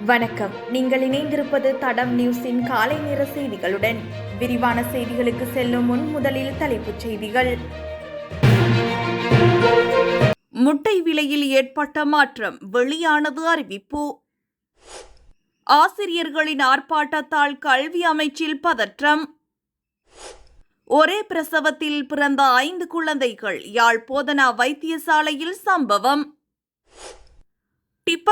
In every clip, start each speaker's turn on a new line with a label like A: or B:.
A: வணக்கம். நீங்கள் இணைந்திருப்பது தடம் நியூஸின் காலை நேர செய்திகளுடன். விரிவான செய்திகளுக்கு செல்லும் முன் முதலில் தலைப்புச் செய்திகள். முட்டை விலையில் ஏற்பட்ட மாற்றம் வெளியானது அறிவிப்பு. ஆசிரியர்களின் ஆர்ப்பாட்டத்தால் கல்வி அமைச்சில் பதற்றம். ஒரே பிரசவத்தில் பிறந்த ஐந்து குழந்தைகள் யாழ் போதனா வைத்தியசாலையில் சம்பவம்.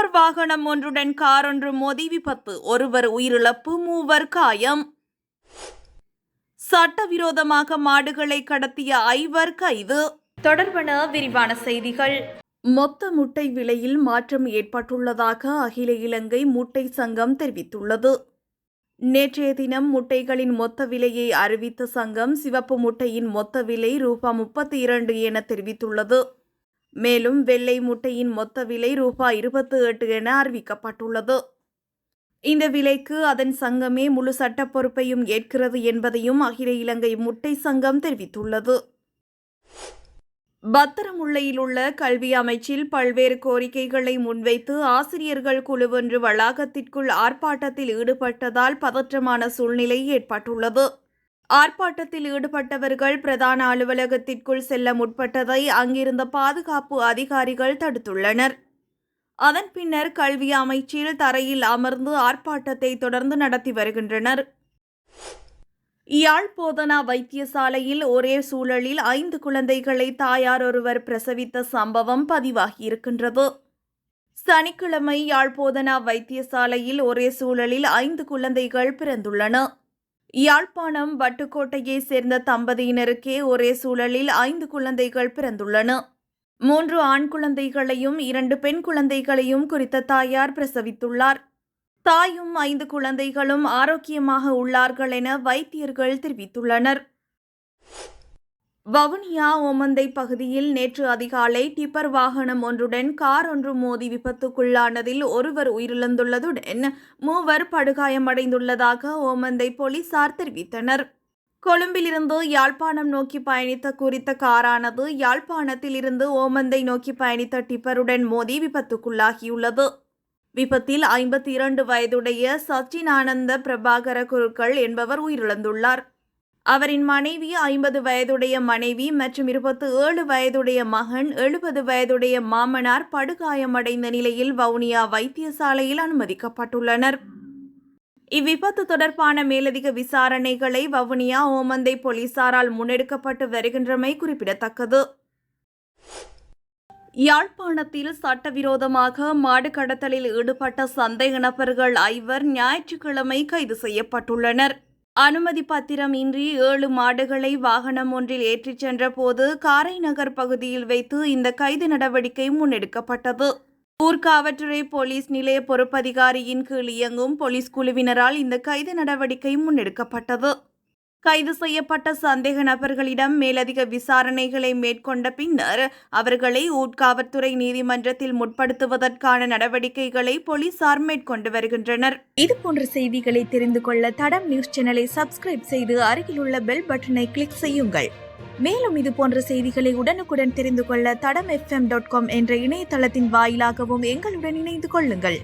A: டிப்பர் வாகனம் ஒன்றுடன் கார் ஒன்று மோதி விபத்து. ஒருவர் உயிரிழப்பு மூவர் காயம். சட்டவிரோதமாக மாடுகளை கடத்திய ஐவர் கைது. தொடர்பான விரிவான செய்திகள். மொத்த முட்டை விலையில் மாற்றம் ஏற்பட்டுள்ளதாக அகில இலங்கை முட்டை சங்கம் தெரிவித்துள்ளது. நேற்றைய தினம் முட்டைகளின் மொத்த விலையை அறிவித்த சங்கம் சிவப்பு முட்டையின் மொத்த விலை ரூபா முப்பத்தி இரண்டு என தெரிவித்துள்ளது. மேலும் வெள்ளை முட்டையின் மொத்த விலை ரூபாய் இருபத்தி எட்டு என அறிவிக்கப்பட்டுள்ளது. இந்த விலைக்கு அதன் சங்கமே முழு சட்ட பொறுப்பையும் ஏற்கிறது என்பதையும் அகில இலங்கை முட்டை சங்கம் தெரிவித்துள்ளது. பத்திரமுல்லையில் உள்ள கல்வி அமைச்சில் பல்வேறு கோரிக்கைகளை முன்வைத்து ஆசிரியர்கள் குழுவொன்று வளாகத்திற்குள் ஆர்ப்பாட்டத்தில் ஈடுபட்டதால் பதற்றமான சூழ்நிலை ஏற்பட்டுள்ளது. ஆர்ப்பாட்டத்தில் ஈடுபட்டவர்கள் பிரதான அலுவலகத்திற்குள் செல்ல முற்பட்டதை அங்கிருந்த பாதுகாப்பு அதிகாரிகள் தடுத்துள்ளனர். அதன் பின்னர் கல்வி அமைச்சில் தரையில் அமர்ந்து ஆர்ப்பாட்டத்தை தொடர்ந்து நடத்தி வருகின்றனர். யாழ் போதனா வைத்தியசாலையில் ஒரே சூழலில் ஐந்து குழந்தைகளை தாயார் ஒருவர் பிரசவித்த சம்பவம் பதிவாகியிருக்கின்றது. சனிக்கிழமை யாழ்போதனா வைத்தியசாலையில் ஒரே சூழலில் ஐந்து குழந்தைகள் பிறந்துள்ளன. யாழ்ப்பாணம் வட்டுக்கோட்டையைச் சேர்ந்த தம்பதியினருக்கே ஒரே சூழலில் ஐந்து குழந்தைகள் பிறந்துள்ளன. மூன்று ஆண் குழந்தைகளையும் இரண்டு பெண் குழந்தைகளையும் குறித்த தாயார் பிரசவித்துள்ளார். தாயும் ஐந்து குழந்தைகளும் ஆரோக்கியமாக உள்ளார்கள் என வைத்தியர்கள் தெரிவித்துள்ளனர். வவுனியா ஓமந்தை பகுதியில் நேற்று அதிகாலை டிப்பர் வாகனம் ஒன்றுடன் கார் ஒன்று மோதி விபத்துக்குள்ளானதில் ஒருவர் உயிரிழந்துள்ளதுடன் மூவர் படுகாயமடைந்துள்ளதாக ஓமந்தை போலீசார் தெரிவித்தனர். கொழும்பிலிருந்து யாழ்ப்பாணம் நோக்கி பயணித்த குறித்த காரானது யாழ்ப்பாணத்தில் இருந்து ஓமந்தை நோக்கி பயணித்த டிப்பருடன் மோதி விபத்துக்குள்ளாகியுள்ளது. விபத்தில் ஐம்பத்தி இரண்டு வயதுடைய சச்சினானந்த பிரபாகர குருக்கள் என்பவர் உயிரிழந்துள்ளார். அவரின் மனைவி ஐம்பது வயதுடைய மனைவி மற்றும் இருபத்தி ஏழு வயதுடைய மகன் எழுபது வயதுடைய மாமனார் படுகாயமடைந்த நிலையில் வவுனியா வைத்தியசாலையில் அனுமதிக்கப்பட்டுள்ளனர். இவ்விபத்து தொடர்பான மேலதிக விசாரணைகளை வவுனியா ஓமந்தை போலீசாரால் முன்னெடுக்கப்பட்டு வருகின்றமை குறிப்பிடத்தக்கது. யாழ்ப்பாணத்தில் சட்டவிரோதமாக மாடு கடத்தலில் ஈடுபட்ட சந்தேக நபர்கள் ஐவர் ஞாயிற்றுக்கிழமை கைது செய்யப்பட்டுள்ளனர். அனுமதி பத்திரம் இன்றி ஏழு மாடுகளை வாகனம் ஒன்றில் ஏற்றிச் சென்றபோது காரைநகர் பகுதியில் வைத்து இந்த கைது நடவடிக்கை முன்னெடுக்கப்பட்டது. ஊர்காவற்றுறை போலீஸ் நிலைய பொறுப்பதிகாரியின் கீழ் இயங்கும் போலீஸ் குழுவினரால் இந்த கைது நடவடிக்கை முன்னெடுக்கப்பட்டது. கைது செய்யப்பட்ட சந்தேக நபர்களிடம் மேலதிக விசாரணைகளை மேற்கொண்ட பின்னர் அவர்களை ஊட்காவல்துறை நீதிமன்றத்தில் முற்படுத்துவதற்கான நடவடிக்கைகளை போலீசார் மேற்கொண்டு வருகின்றனர். இதுபோன்ற செய்திகளை தெரிந்து கொள்ள தடம் நியூஸ் சேனலை சப்ஸ்கிரைப் செய்து அருகிலுள்ள பெல் பட்டனை கிளிக் செய்யுங்கள். மேலும் இது போன்ற செய்திகளை உடனுக்குடன் தெரிந்து கொள்ள தடம் எஃப்எம் டாட் காம் என்ற இணையதளத்தின் வாயிலாகவும் எங்களுடன் இணைந்து கொள்ளுங்கள்.